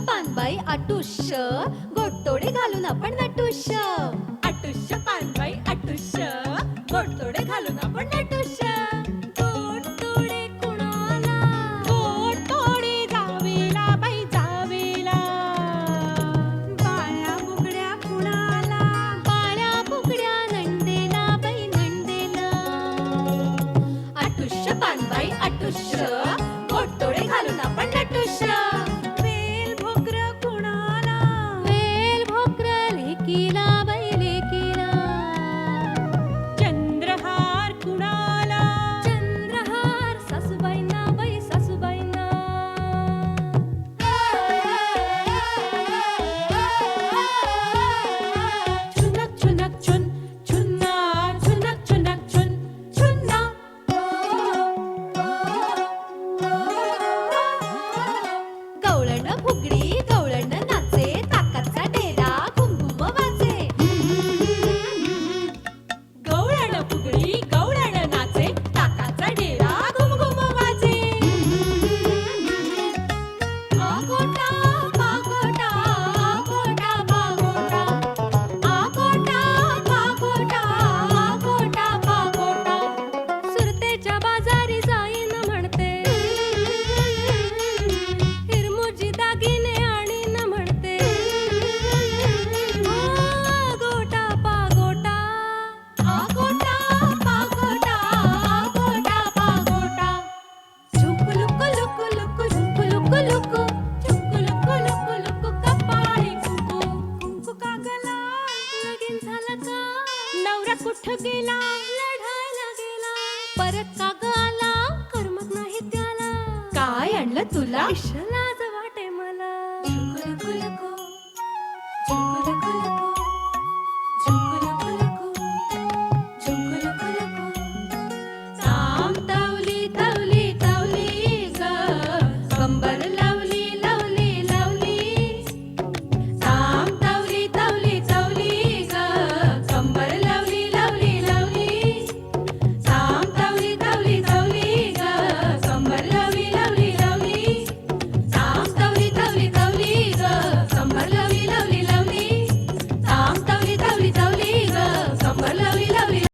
पानबाई आटुष्य गोटतोडे घालून आपण नटुष्य ঘুগড়ি कुठं गेला? लढायला गेला. परत का ग आला? करमत नाही त्याला. काय आणलं तुला? लाज वाटे मला.